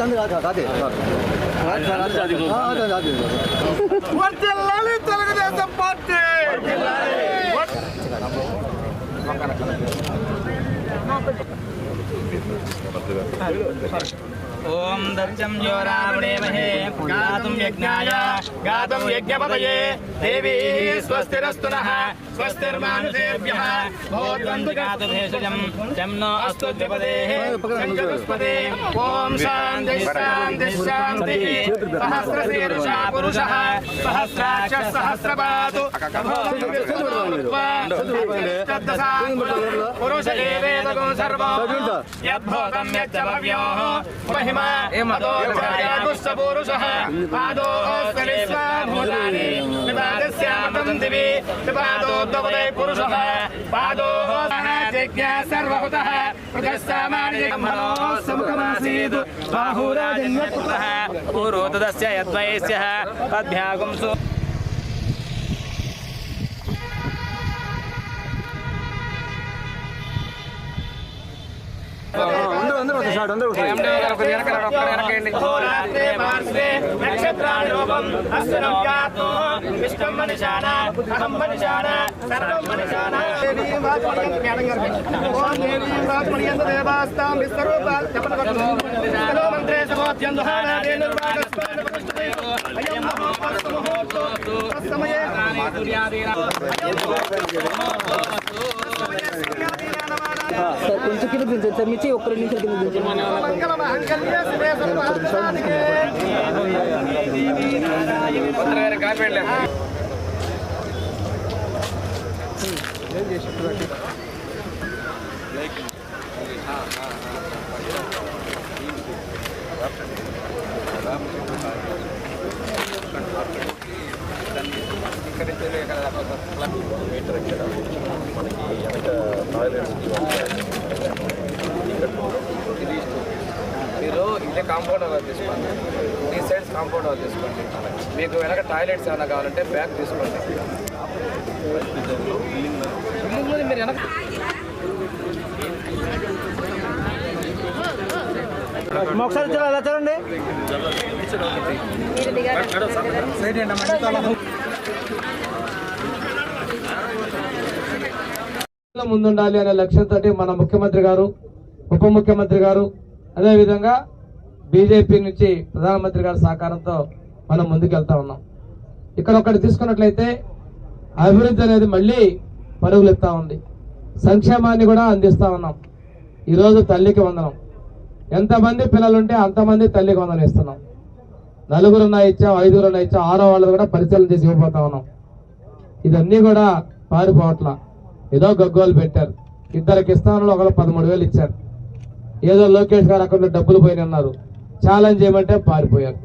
అదే అదే అదే తెలుగుదేశం పార్టీ ఓం దత్యం యో రావణేమహే గాతుం యజ్ఞాయ గాతుం యజ్ఞపదయే దేవీ స్వస్తిరస్తు నః స్వస్తిర్మానుషేభ్యः భోర్వంతు గాతు భేషజం తం నో అస్తు ద్విపదేః చతుష్పదే. ఓం శాంతి శాంతి శాంతి. సహస్రశీర్షా పురుషः సహస్రాక్ష సహస్రపాదు పురుష ఏవేదగో సర్వం. యద్భూతం యచ్చ భవ్యో. మహిమ పురుష పాదోస్వలిస్వాభూతాని విపాదస్యామృతం దివి విపాదోద్వదే పురుష పాదో జజ్ఞ సర్వహుతః పృథస్సామాని మనోసముఖమాసీద్ బాహురాజన్యపుత్రः పూర్వోతదస్య యద్వయస్యः తద్భ్యాగుం అస్మిన్ వ్యాత్మో విష్ణుం మనిషాన అహం మనిషాన సర్వం మనిషాన దేవీం వాచమయం జ్ఞానం గర్భం ఓం దేవీం వాచమయం అయం మహో పరస్తు ముహూర్తో తస్సమయే మాధుర్యాదీన సార్ కొంచెం కింద దించండి సార్ మిర్చి ఒక్క రెండు కింద దించండి మంగళమంగళ్య శివే సర్వసాధికే మీరు ఇదే కాంపౌండ్ వాళ్ళు తీసుకోండి. త్రీ సైడ్స్ కాంపౌండ్ వాళ్ళు తీసుకోండి. మీకు వెనక టాయిలెట్స్ ఏమైనా కావాలంటే బ్యాగ్ తీసుకోండి. బిల్డింగ్లో మీరు వెనక ఒకసారి చాలా ఎలా చూడండి ముందుండాలి అనే లక్ష్యంతో మన ముఖ్యమంత్రి గారు ఉప ముఖ్యమంత్రి గారు అదేవిధంగా బీజేపీ నుంచి ప్రధానమంత్రి గారి సహకారంతో మనం ముందుకెళ్తా ఉన్నాం. ఇక్కడ ఒకటి తీసుకున్నట్లయితే అభివృద్ధి అనేది మళ్ళీ పరుగులు ఎత్తా ఉంది. సంక్షేమాన్ని కూడా అందిస్తా ఉన్నాం. ఈరోజు తల్లికి వందనం. ఎంతమంది పిల్లలుంటే అంతమంది తల్లికి వందనం ఇస్తున్నాం. నలుగురున్నా ఇచ్చాం ఐదుగురున్నా ఇచ్చాం ఆరో వాళ్ళు కూడా పరిశీలన చేసి ఇవ్వబోతా ఉన్నాం. ఇదన్నీ కూడా పారిపోవట్లా. ఏదో గగ్గోలు పెట్టారు. ఇద్దరికి ఇస్తాను ఒకరు పదమూడు వేలు ఇచ్చారు. ఏదో లోకేష్ గారు అక్కడ డబ్బులు పోయిన అన్నారు ఛాలెంజ్ చేయమంటే పారిపోయారు.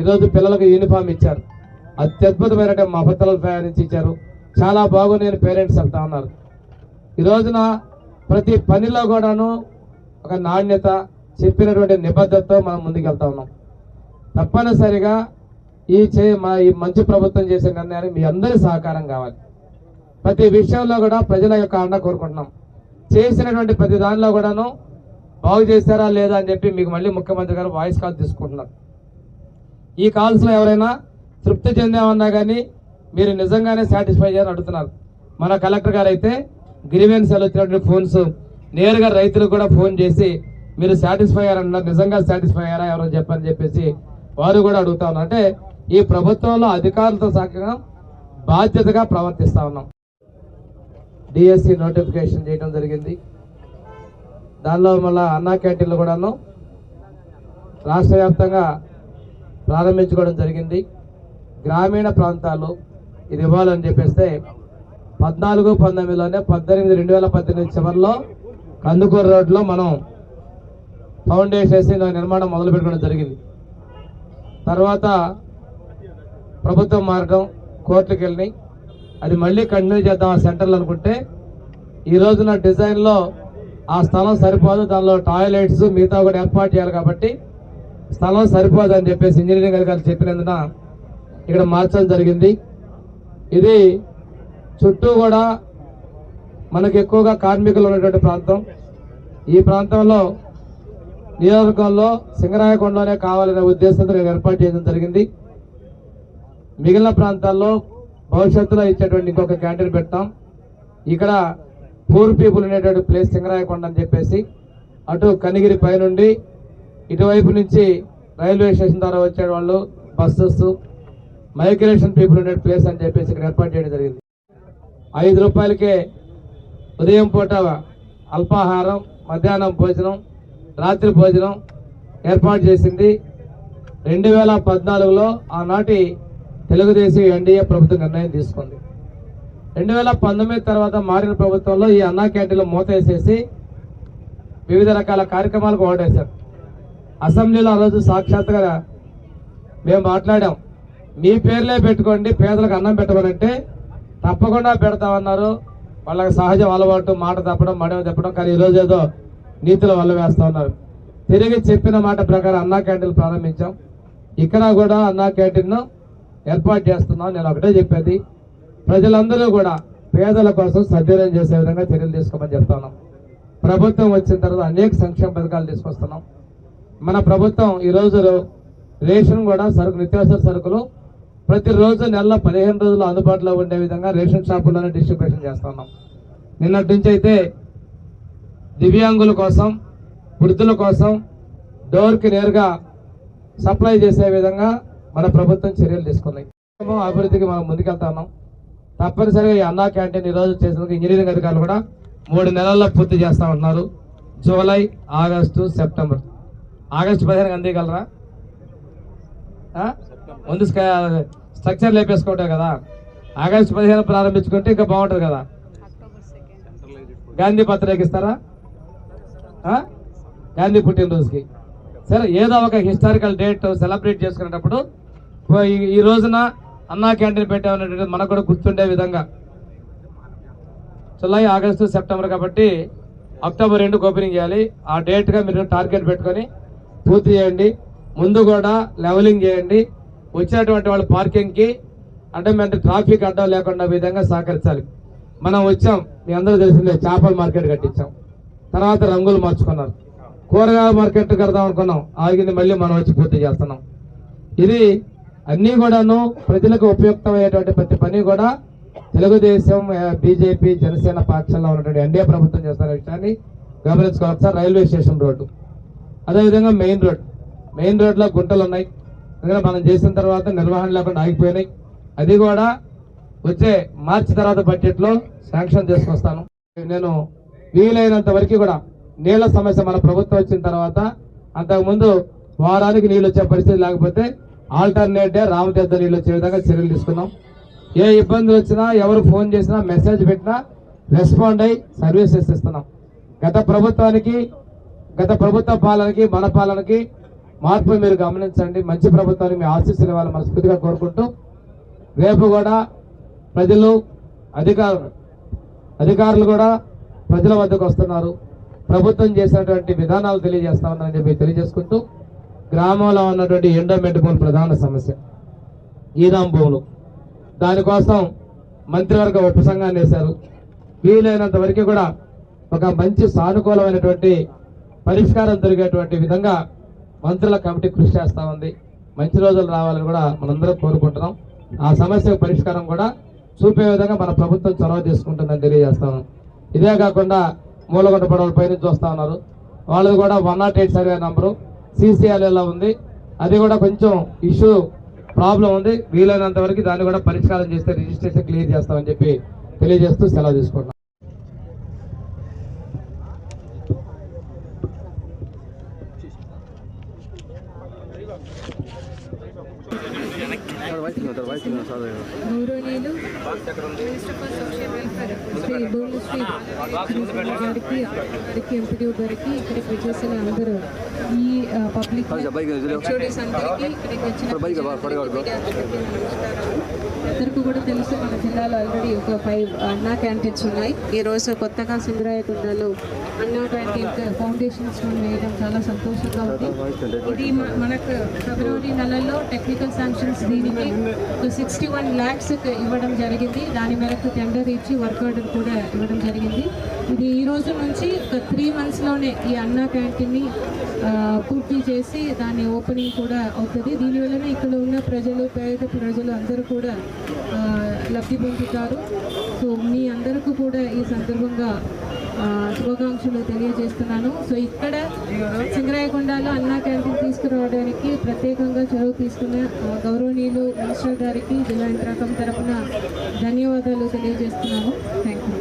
ఈరోజు పిల్లలకు యూనిఫామ్ ఇచ్చారు. అత్యద్భుతమైన మా పిల్లల పేరెంట్స్ ఇచ్చారు చాలా బాగున్నాయని పేరెంట్స్ వెళ్తా ఉన్నారు. ఈ రోజున ప్రతి పనిలో కూడాను ఒక నాణ్యత చెప్పినటువంటి నిబద్ధతతో మనం ముందుకెళ్తా ఉన్నాం. తప్పనిసరిగా ఈ చే మా ఈ మంచి ప్రభుత్వం చేసే నిర్ణయానికి మీ అందరి సహకారం కావాలి. ప్రతి విషయంలో కూడా ప్రజల యొక్క అండ కోరుకుంటున్నాం. చేసినటువంటి ప్రతి దానిలో కూడాను బాగు చేశారా లేదా అని చెప్పి మీకు మళ్ళీ ముఖ్యమంత్రి గారు వాయిస్ కాల్ తీసుకుంటున్నారు. ఈ కాల్స్లో ఎవరైనా తృప్తి చెందామన్నా కానీ మీరు నిజంగానే సాటిస్ఫై చేయాలని అడుగుతున్నారు. మన కలెక్టర్ గారు అయితే గ్రీవెన్స్ వచ్చినటువంటి ఫోన్స్ నేరుగా రైతులకు కూడా ఫోన్ చేసి మీరు సాటిస్ఫై అయ్యారన్నారు నిజంగా సాటిస్ఫై అయ్యారా ఎవరో చెప్పని చెప్పేసి వారు కూడా అడుగుతా ఉన్నారు. అంటే ఈ ప్రభుత్వంలో అధికారులతో సహకారం బాధ్యతగా ప్రవర్తిస్తా ఉన్నాం. డిఎస్సి నోటిఫికేషన్ చేయడం జరిగింది. దానిలో మళ్ళా అన్నా క్యాంటీన్లు కూడాను రాష్ట్ర వ్యాప్తంగా ప్రారంభించుకోవడం జరిగింది. గ్రామీణ ప్రాంతాలు ఇది ఇవ్వాలని చెప్పేస్తే పద్నాలుగు పంతొమ్మిదిలోనే పద్దెనిమిది రెండు వేల పద్దెనిమిది చివరిలో కందుకూరు రోడ్లో మనం ఫౌండేషన్ వేసి నిర్మాణం మొదలు పెట్టుకోవడం జరిగింది. తర్వాత ప్రభుత్వం మారడం కోర్టుకు వెళ్ళినాయి అది మళ్ళీ కంటిన్యూ చేద్దాం ఆ సెంటర్లు అనుకుంటే ఈ రోజున డిజైన్లో ఆ స్థలం సరిపోదు. దానిలో టాయిలెట్స్ మిగతా కూడా ఏర్పాటు చేయాలి కాబట్టి స్థలం సరిపోదు అని చెప్పేసి ఇంజనీరింగ్ అధికారులు చెప్పినందున ఇక్కడ మార్చడం జరిగింది. ఇది చుట్టూ కూడా మనకు ఎక్కువగా కార్మికులు ఉన్నటువంటి ప్రాంతం. ఈ ప్రాంతంలో నియోజకవర్గంలో సింగరాయకొండలోనే కావాలనే ఉద్దేశంతో నేను ఏర్పాటు చేయడం జరిగింది. మిగిలిన ప్రాంతాల్లో భవిష్యత్తులో ఇచ్చేటువంటి ఇంకొక క్యాంటీన్ పెడతాం. ఇక్కడ పూర్ పీపుల్ అనేటువంటి ప్లేస్ సింగరాయకొండ అని చెప్పేసి అటు కనిగిరి పైనుండి ఇటువైపు నుంచి రైల్వే స్టేషన్ ద్వారా వచ్చే వాళ్ళు బస్సెస్ మైగ్రేషన్ పీపుల్ ఉండే ప్లేస్ అని చెప్పేసి ఇక్కడ ఏర్పాటు చేయడం జరిగింది. ఐదు రూపాయలకే ఉదయం పూట అల్పాహారం మధ్యాహ్నం భోజనం రాత్రి భోజనం ఏర్పాటు చేసింది. రెండు వేల పద్నాలుగులో ఆనాటి తెలుగుదేశం ఎన్డీఏ ప్రభుత్వం నిర్ణయం తీసుకుంది. రెండు వేల పంతొమ్మిది తర్వాత మారిన ప్రభుత్వంలో ఈ అన్నా క్యాంటీన్లు మూత వేసేసి వివిధ రకాల కార్యక్రమాలకు ఓటేశారు. అసెంబ్లీలో ఆ రోజు సాక్షాత్గా మేము మాట్లాడాం. మీ పేర్లే పెట్టుకోండి పేదలకు అన్నం పెట్టమనంటే తప్పకుండా పెడతామన్నారు. వాళ్ళకి సహజం అలవాటు మాట తప్పడం మడవ తప్పడం కానీ ఈరోజు ఏదో నీతుల వల్ల వేస్తా ఉన్నారు. తిరిగి చెప్పిన మాట ప్రకారం అన్నా క్యాంటీన్ ప్రారంభించాం. ఇక్కడ కూడా అన్నా క్యాంటీన్ను ఏర్పాటు చేస్తున్నాం. నేను ఒకటే చెప్పేది ప్రజలందరూ కూడా పేదల కోసం సద్వినియోగం చేసే విధంగా చర్యలు తీసుకోమని చెప్తున్నాం ప్రభుత్వం వచ్చిన తర్వాత అనేక సంక్షేమ పథకాలు తీసుకొస్తున్నాం. మన ప్రభుత్వం ఈ రేషన్ కూడా సరుకు నిత్యావసర సరుకులు ప్రతిరోజు నెల పదిహేను రోజులు అందుబాటులో ఉండే విధంగా రేషన్ షాపుల్లోనే డిస్ట్రిబ్యూషన్ చేస్తున్నాం. నిన్నటి నుంచి అయితే దివ్యాంగుల కోసం వృద్ధుల కోసం డోర్కి నేరుగా సప్లై చేసే విధంగా మన ప్రభుత్వం చర్యలు తీసుకున్నాయి. అభివృద్ధికి మనం ముందుకెళ్తాన్నాం. తప్పనిసరిగా ఈ అన్నా క్యాంటీన్ ఈరోజు చేసినందుకు ఇంజనీరింగ్ అధికారులు కూడా మూడు నెలల్లో పూర్తి చేస్తా ఉంటున్నారు. July August September. ఆగస్టు పదిహేను అందిగలరా ముందు స్ట్రక్చర్ లేపేసుకుంటాం కదా. ఆగస్టు పదిహేను ప్రారంభించుకుంటే ఇంకా బాగుంటుంది కదా. గాంధీ పత్రికిస్తారా గాంధీ పుట్టినరోజుకి. సరే ఏదో ఒక హిస్టారికల్ డేట్ సెలబ్రేట్ చేసుకునేటప్పుడు ఈ- రోజున అన్నా క్యాంటీన్ పెట్టామనేటువంటి మనకు కూడా గుర్తుండే విధంగా. జులై ఆగస్టు సెప్టెంబర్ కాబట్టి అక్టోబర్ రెండుకి ఓపెనింగ్ చేయాలి. ఆ డేట్గా మీరు టార్గెట్ పెట్టుకొని పూర్తి చేయండి. ముందు కూడా లెవెలింగ్ చేయండి. వచ్చినటువంటి వాళ్ళు పార్కింగ్కి అడ్డమంటే ట్రాఫిక్ అడ్డం లేకుండా విధంగా సహకరించాలి. మనం వచ్చాం మీ అందరూ తెలిసిందే చేపల మార్కెట్ కట్టించాం. తర్వాత రంగులు మార్చుకున్నారు. కూరగాయల మార్కెట్ కడదాం అనుకున్నాం. ఆగింది మళ్ళీ మనం వచ్చి పూర్తి చేస్తున్నాం. ఇది అన్నీ కూడాను ప్రజలకు ఉపయుక్తమయ్యేటువంటి ప్రతి పని కూడా తెలుగుదేశం బీజేపీ జనసేన పక్షంలో ఉన్నటువంటి ఎన్డీఏ ప్రభుత్వం చేస్తున్న విషయాన్ని గమనించుకోవాలి సార్ రైల్వే స్టేషన్ రోడ్డు. అదేవిధంగా మెయిన్ రోడ్. మెయిన్ రోడ్లో గుంటలు ఉన్నాయి. ఎందుకంటే మనం చేసిన తర్వాత నిర్వహణ లేకుండా ఆగిపోయినాయి. అది కూడా వచ్చే మార్చి తర్వాత బడ్జెట్లో శాంక్షన్ చేసుకొస్తాను. నేను వీలైనంత వరకు కూడా నీళ్ళ సమస్య మన ప్రభుత్వం వచ్చిన తర్వాత అంతకుముందు వారానికి నీళ్ళు వచ్చే పరిస్థితి లేకపోతే ఆల్టర్నేట్ డే రామతీర్థ నీళ్ళు వచ్చే విధంగా చర్యలు తీసుకున్నాం. ఏ ఇబ్బంది వచ్చినా ఎవరు ఫోన్ చేసినా మెసేజ్ పెట్టినా రెస్పాండ్ అయ్యి సర్వీసెస్ ఇస్తున్నాం గత ప్రభుత్వానికి గత ప్రభుత్వ పాలనకి మన పాలనకి మార్పు మీరు గమనించండి. మంచి ప్రభుత్వానికి మీ ఆశీస్సులు ఇవ్వాలని మనస్ఫూర్తిగా కోరుకుంటూ రేపు కూడా ప్రజలు అధికారులు అధికారులు కూడా ప్రజల వద్దకు వస్తున్నారు. ప్రభుత్వం చేసినటువంటి విధానాలు తెలియజేస్తా ఉన్నారని చెప్పి తెలియజేసుకుంటూ గ్రామంలో ఉన్నటువంటి ఎండోమెంట్ భూములు ప్రధాన సమస్య. ఈనాం భూములు దానికోసం మంత్రివర్గ ఉపసంఘాన్ని వేశారు. వీలైనంత వరకు కూడా ఒక మంచి సానుకూలమైనటువంటి పరిష్కారం దొరికేటువంటి విధంగా మంత్రుల కమిటీ కృషి చేస్తా ఉంది. మంచి రోజులు రావాలని కూడా మనందరం కోరుకుంటున్నాం. ఆ సమస్య పరిష్కారం కూడా చూపే విధంగా మన ప్రభుత్వం చొరవ తీసుకుంటుందని తెలియజేస్తాము ఇదే కాకుండా మూలగొండ పడవల పైన చూస్తూ ఉన్నారు. వాళ్ళది కూడా one not eight survey number. సీసీఎల్ఏలో ఉంది. అది కూడా కొంచెం ఇష్యూ ప్రాబ్లం ఉంది. వీలైనంత వరకు దాన్ని కూడా పరిష్కారం చేస్తే రిజిస్ట్రేషన్ క్లియర్ చేస్తామని చెప్పి తెలియజేస్తూ సెలవు తీసుకుంటున్నాం. గౌరవనీయులు శ్రీ భువనశ్రీ గారికి గారికి ఎంపీడీ గారికి ఇక్కడికి వచ్చేసిన అందరూ ఈ పబ్లిక్ హెచ్ఓడీస్ అందరికీ ఇక్కడికి వచ్చిన అందరికీ. అందరికీ కూడా తెలుసు మన జిల్లాలో ఆల్రెడీ ఒక ఫైవ్ అన్నా క్యాంటీన్స్ ఉన్నాయి. ఈ రోజు కొత్తగా సింగరాయకొండలో అన్నా క్యాంటీన్ ఫౌండేషన్స్ వేయడం చాలా సంతోషంగా ఉంది. ఇది మనకు ఫిబ్రవరి నెలలో టెక్నికల్ శాంక్షన్స్ దీనికి సిక్స్టీ వన్ ల్యాక్స్ ఇవ్వడం జరిగింది. దాని మేరకు టెండర్ ఇచ్చి వర్క్ ఇవ్వడం కూడా ఇవ్వడం జరిగింది. ఇది ఈ రోజు నుంచి ఒక త్రీ మంత్స్లోనే ఈ అన్నా క్యాంటీన్ని పూర్తి చేసి దాని ఓపెనింగ్ కూడా అవుతుంది. దీనివల్లనే ఇక్కడ ఉన్న ప్రజలు పేద ప్రజలు అందరూ కూడా లబ్ధి పొందుతారు. సో మీ అందరికీ కూడా ఈ సందర్భంగా శుభాకాంక్షలు తెలియజేస్తున్నాను. సో ఇక్కడ సింగరాయకొండలో అన్నా క్యాంటీన్ తీసుకురావడానికి ప్రత్యేకంగా చొరవ తీసుకున్న గౌరవనీయులు మినిస్టర్ గారికి జిల్లా యంత్రాంగం తరఫున ధన్యవాదాలు తెలియజేస్తున్నాను థ్యాంక్ యూ